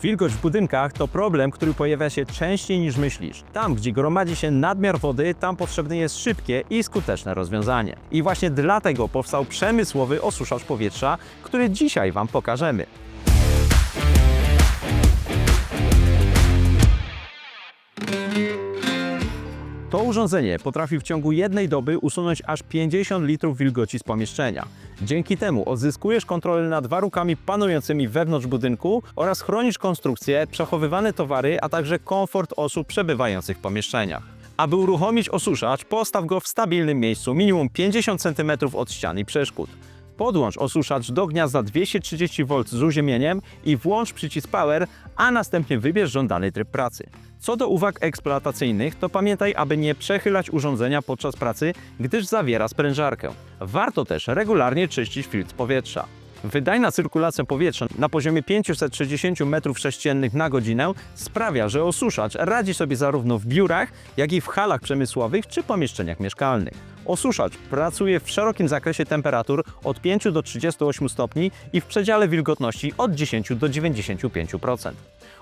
Wilgoć w budynkach to problem, który pojawia się częściej niż myślisz. Tam, gdzie gromadzi się nadmiar wody, tam potrzebne jest szybkie i skuteczne rozwiązanie. I właśnie dlatego powstał przemysłowy osuszacz powietrza, który dzisiaj Wam pokażemy. To urządzenie potrafi w ciągu jednej doby usunąć aż 50 litrów wilgoci z pomieszczenia. Dzięki temu odzyskujesz kontrolę nad warunkami panującymi wewnątrz budynku oraz chronisz konstrukcję, przechowywane towary, a także komfort osób przebywających w pomieszczeniach. Aby uruchomić osuszacz, postaw go w stabilnym miejscu, minimum 50 cm od ścian i przeszkód. Podłącz osuszacz do gniazda 230V z uziemieniem i włącz przycisk Power, a następnie wybierz żądany tryb pracy. Co do uwag eksploatacyjnych, to pamiętaj, aby nie przechylać urządzenia podczas pracy, gdyż zawiera sprężarkę. Warto też regularnie czyścić filtr powietrza. Wydajna cyrkulacja powietrza na poziomie 560 m3 na godzinę sprawia, że osuszacz radzi sobie zarówno w biurach, jak i w halach przemysłowych czy pomieszczeniach mieszkalnych. Osuszacz pracuje w szerokim zakresie temperatur od 5 do 38 stopni i w przedziale wilgotności od 10 do 95%.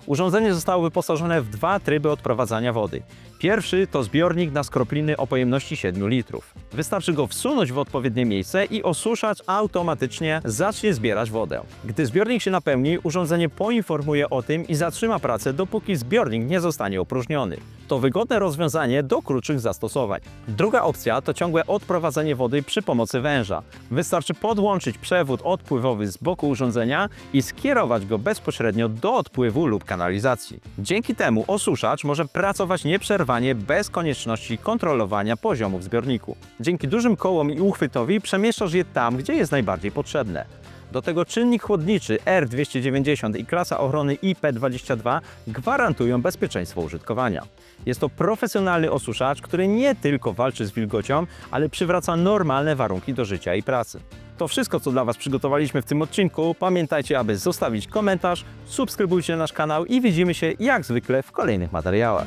Urządzenie zostało wyposażone w dwa tryby odprowadzania wody. Pierwszy to zbiornik na skropliny o pojemności 7 litrów. Wystarczy go wsunąć w odpowiednie miejsce i osuszacz automatycznie zacznie zbierać wodę. Gdy zbiornik się napełni, urządzenie poinformuje o tym i zatrzyma pracę, dopóki zbiornik nie zostanie opróżniony. To wygodne rozwiązanie do krótszych zastosowań. Druga opcja to ciągłe odprowadzenie wody przy pomocy węża. Wystarczy podłączyć przewód odpływowy z boku urządzenia i skierować go bezpośrednio do odpływu lub kanalizacji. Dzięki temu osuszacz może pracować nieprzerwanie bez konieczności kontrolowania poziomu w zbiorniku. Dzięki dużym kołom i uchwytowi przemieszczasz je tam, gdzie jest najbardziej potrzebne. Do tego czynnik chłodniczy R290 i klasa ochrony IP22 gwarantują bezpieczeństwo użytkowania. Jest to profesjonalny osuszacz, który nie tylko walczy z wilgocią, ale przywraca normalne warunki do życia i pracy. To wszystko, co dla Was przygotowaliśmy w tym odcinku. Pamiętajcie, aby zostawić komentarz, subskrybujcie nasz kanał i widzimy się jak zwykle w kolejnych materiałach.